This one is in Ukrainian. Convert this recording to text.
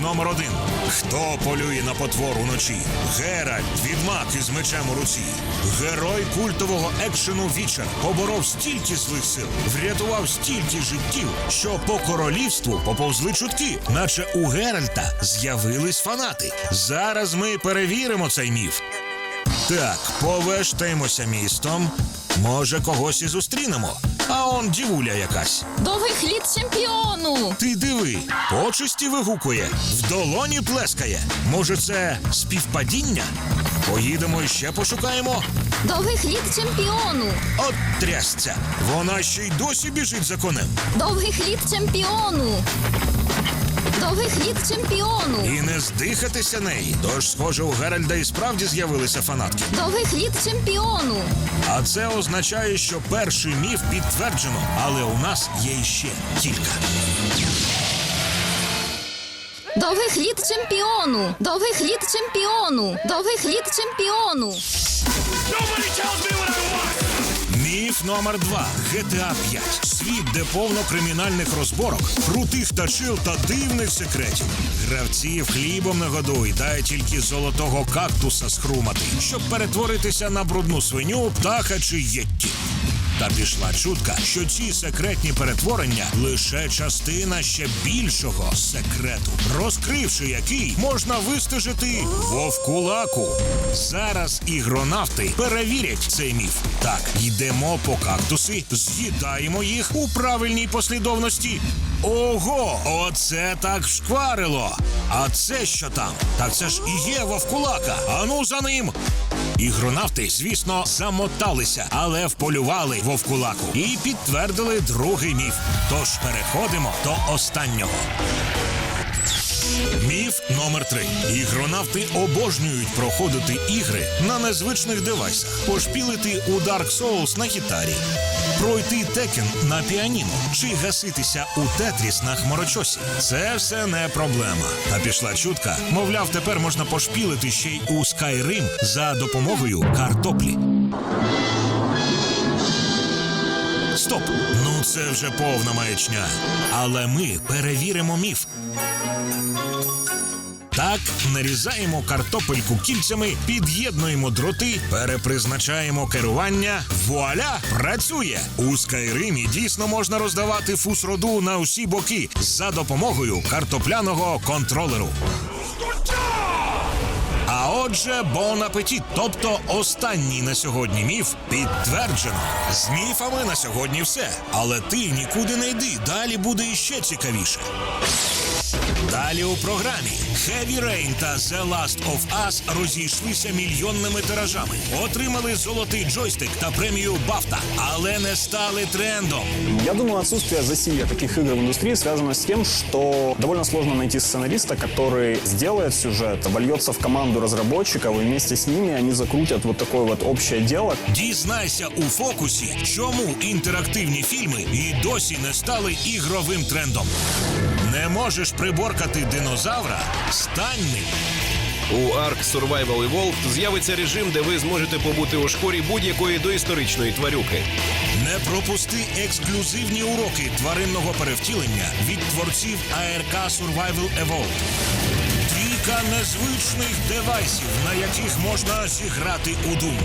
Номер один. Хто полює на потвор уночі? Геральт, відьмак із мечем у руці. Герой культового екшену Вічер поборов стільки злих сил, врятував стільки життів, що по королівству поповзли чутки, наче у Геральта з'явились фанати. Зараз ми перевіримо цей міф. Так, повештаємося містом. Може, когось і зустрінемо. А он дівуля якась. Довгих літ чемпіону! Ти диви, почесті вигукує, в долоні плескає. Може, це співпадіння? Поїдемо і ще пошукаємо. Довгих літ чемпіону! От трясця. Вона ще й досі біжить за конем. Довгих літ чемпіону! Довгих літ чемпіону! І не здихатися неї. Тож, схоже, у Геральда і справді з'явилися фанатки. Довгих літ чемпіону! А це означає, що перший міф підтверджено, але у нас є іще кілька. Довгих літ чемпіону! Довгих літ чемпіону! Довгих літ чемпіону! Міф номер два GTA 5. Світ, де повно кримінальних розборок, крутих тачил та дивних секретів. Гравців хлібом не годуй, дай тільки золотого кактуса схрумати, щоб перетворитися на брудну свиню, птаха чи єтті. Та пішла чутка, що ці секретні перетворення лише частина ще більшого секрету, розкривши який можна вистежити вовкулаку. Зараз ігронавти перевірять цей міф. Так, йдемо по кактуси, з'їдаємо їх у правильній послідовності. Ого, оце так шкварило. А це що там? Так це ж і є вовкулака. Ану за ним. Ігронавти, звісно, замоталися, але вполювали вовкулаку і підтвердили другий міф. Тож переходимо до останнього. Міф номер три. Ігронавти обожнюють проходити ігри на незвичних девайсах, пошпілити у Dark Souls на гітарі, пройти Tekken на піаніно чи гаситися у Тетріс на хмарочосі. Це все не проблема. А пішла чутка, мовляв, тепер можна пошпілити ще й у Skyrim за допомогою картоплі. Стоп! Ну це вже повна маячня. Але ми перевіримо міф. Так, нарізаємо картопельку кільцями, під'єднуємо дроти, перепризначаємо керування. Вуаля! Працює! У Скайримі дійсно можна роздавати фусроду на усі боки за допомогою картопляного контролеру. А отже, бон апетіт, тобто останній на сьогодні міф підтверджено. З міфами на сьогодні все. Але ти нікуди не йди, далі буде іще цікавіше. Далі у програмі Heavy Rain та The Last of Us розійшлися мільйонними тиражами, отримали золотий джойстик та премію Бафта, але не стали трендом. Я думаю, отсутствие засилия таких игр в индустрии связано с тем, что довольно сложно найти сценариста, который сделает сюжет, вольется в команду разработчиков, и вместе с ними они закрутят вот такое вот общее дело. Дізнайся у фокусі, чому інтерактивні фільми і досі не стали ігровим трендом. Не можеш приборкати динозавра? Стань ним. У Ark Survival Evolved з'явиться режим, де ви зможете побути у шкурі будь-якої доісторичної тварюки. Не пропусти ексклюзивні уроки тваринного перевтілення від творців ARK Survival Evolved. Трійка незвичних девайсів, на яких можна зіграти у Doom.